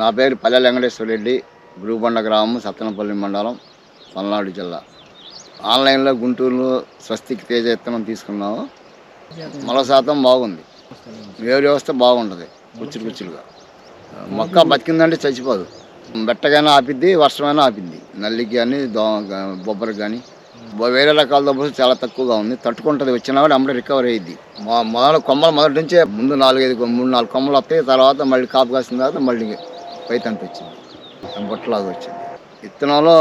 నా పేరు పల్లె వెంకటేశ్వర రెడ్డి గురుబండ గ్రామం సత్తనపల్లి మండలం పల్నాడు జిల్లా. ఆన్లైన్లో గుంటూరులో స్వస్తికి తేజ విత్తనం తీసుకున్నాము. మల శాతం బాగుంది. వేరు వ్యవస్థ బాగుంటుంది కుచ్చులు కుచ్చులుగా. మొక్క బతికిందంటే చచ్చిపోదు. బెట్టగానే ఆపిద్ది వర్షమైనా ఆపిద్ది. నల్లికి కానీ దో బొబ్బరికి కానీ. వేరే రకాల దెబ్బలు చాలా తక్కువగా ఉంది. తట్టుకుంటుంది వచ్చినా కూడా అమ్మడే రికవర్ అయ్యింది మా మొదలు కొమ్మలు మొదటి నుంచే ముందు నాలుగైదు మూడు నాలుగు కొమ్మలు వస్తాయి. తర్వాత మళ్ళీ కాపు కాసిన తర్వాత మళ్ళీ పైతంత వచ్చింది బొట్టలాగా వచ్చింది. విత్తనంలో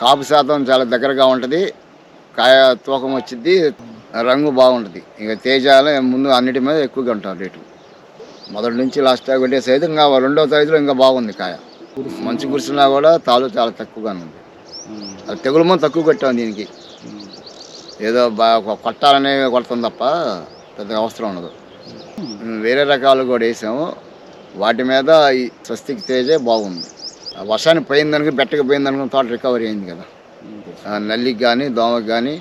కాపు శాతం చాలా దగ్గరగా ఉంటుంది. కాయ తూకం వచ్చింది రంగు బాగుంటుంది. ఇంకా తేజాలు ముందు అన్నిటి మీద ఎక్కువగా ఉంటారు రేటు. మొదటి నుంచి లాస్ట్ దాకా పెట్టే సైజు ఇంకా రెండో సైజులో ఇంకా బాగుంది కాయ. మంచి కురిసినా కూడా తాలు చాలా తక్కువగానే ఉంది. అది తెగులు మందు తక్కువ కొట్టాం దీనికి. ఏదో బాగా కొట్టాలనే కొడతాం తప్ప పెద్ద అవసరం ఉండదు. వేరే రకాలు కూడా వేసాము. వాటి మీద ఈ స్వస్తికి తేజే బాగుంది. ఆ వర్షానికి పోయిందనుకు బెట్టకి పోయిందనుకుని తోట రికవరీ అయింది కదా. నల్లికి కానీ దోమకి కానీ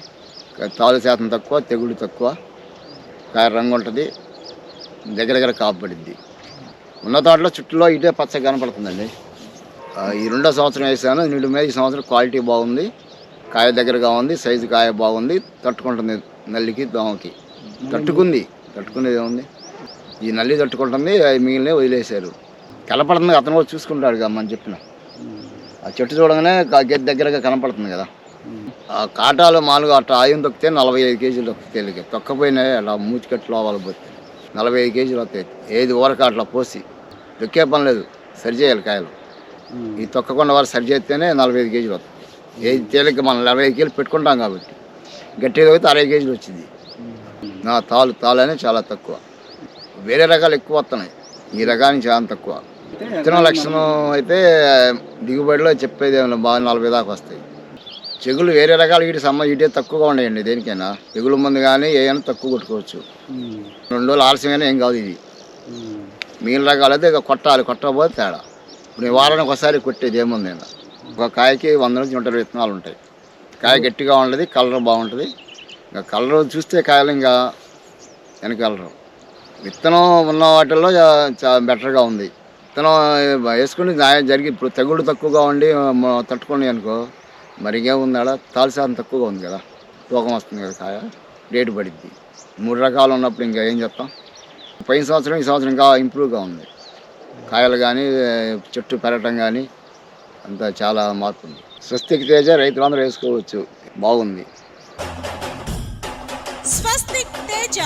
తాలు శాతం తక్కువ తెగులు తక్కువ కాయ రంగు ఉంటుంది దగ్గర దగ్గర కాపు ఉన్న తోటలో చుట్టూలో ఇటే పచ్చ కనపడుతుందండి. ఈ రెండో సంవత్సరం వేసాను నీటి మీద ఈ సంవత్సరం క్వాలిటీ బాగుంది కాయ దగ్గరగా ఉంది సైజు కాయ బాగుంది తట్టుకుంటుంది నల్లికి దోమకి. తట్టుకుంది తట్టుకునేది ఏముంది? ఈ నల్లి తట్టుకుంటుంది అవి మిగిలిన వదిలేశారు. కనపడుతుంది అతను కూడా చూసుకుంటాడు కదా మనం చెప్పిన. ఆ చెట్టు చూడగానే గేట్ దగ్గరగా కనపడుతుంది కదా. ఆ కాటాలు మామూలుగా అట్లా ఆయం తొక్కితే నలభై ఐదు కేజీలు తొక్కుతాయి తొక్కపోయినాయి తొక్కపోయినా అలా మూతికట్లు లోవాలి పోతే నలభై ఐదు కేజీలు వస్తాయి. ఏది ఊరక అట్లా పోసి తొక్కే పని లేదు సరి చేయాలి కాయలు. ఈ తొక్కకుండా వారు సరి చేస్తేనే నలభై ఐదు కేజీలు వస్తాయి. ఏది తేలిక మనం నలభై ఐదు కేజీలు పెట్టుకుంటాం కాబట్టి. గట్టిగా అయితే అరవై కేజీలు వచ్చింది. నా తాలు తాలు అనేది చాలా తక్కువ. వేరే రకాలు ఎక్కువ వస్తున్నాయి. ఈ రకానికి చాలా తక్కువ. విత్తనం లక్షణం అయితే దిగుబడిలో చెప్పేది బాగా నలభై దాకా వస్తాయి. చెగులు వేరే రకాలు వీటి సమ్మ వీటే తక్కువగా ఉన్నాయండి దేనికైనా. తెగులు మందు కానీ ఏమైనా తక్కువ కొట్టుకోవచ్చు. రెండు రోజులు ఆలస్యమైనా ఏం కాదు ఇది. మిగిలిన రకాలు అయితే ఇక కొట్టాలి కొట్టకపోతే తేడా. ఇప్పుడు ఈ వారానికి ఒకసారి కొట్టేది ఏముంది ఒక కాయకి వంద నుంచి నూట ఇరవై విత్తనాలు ఉంటాయి. కాయ గట్టిగా ఉంటుంది కలర్ బాగుంటుంది. ఇంకా కలర్ చూస్తే కాయలు ఇంకా వెనకాలరు. విత్తనం ఉన్న వాటిల్లో చాలా బెటర్గా ఉంది. విత్తనం వేసుకుని జరిగి ఇప్పుడు తెగుళ్ళు తక్కువగా ఉండి తట్టుకుని అనుకో మరి ఇంకేముంది ఆడ? తాలు తక్కువగా ఉంది కదా? తూకం వస్తుంది కదా కాయ? రేటు పడిద్ది. మూడు రకాలు ఉన్నప్పుడు ఇంకా ఏం చెప్తాం? పోయిన సంవత్సరం ఈ సంవత్సరం ఇంకా ఇంప్రూవ్గా ఉంది. కాయలు కానీ చెట్టు పెరగటం కానీ అంతా చాలా మార్పు ఉంది. స్వస్తికి తేజ రైతులందరూ వేసుకోవచ్చు. బాగుంది.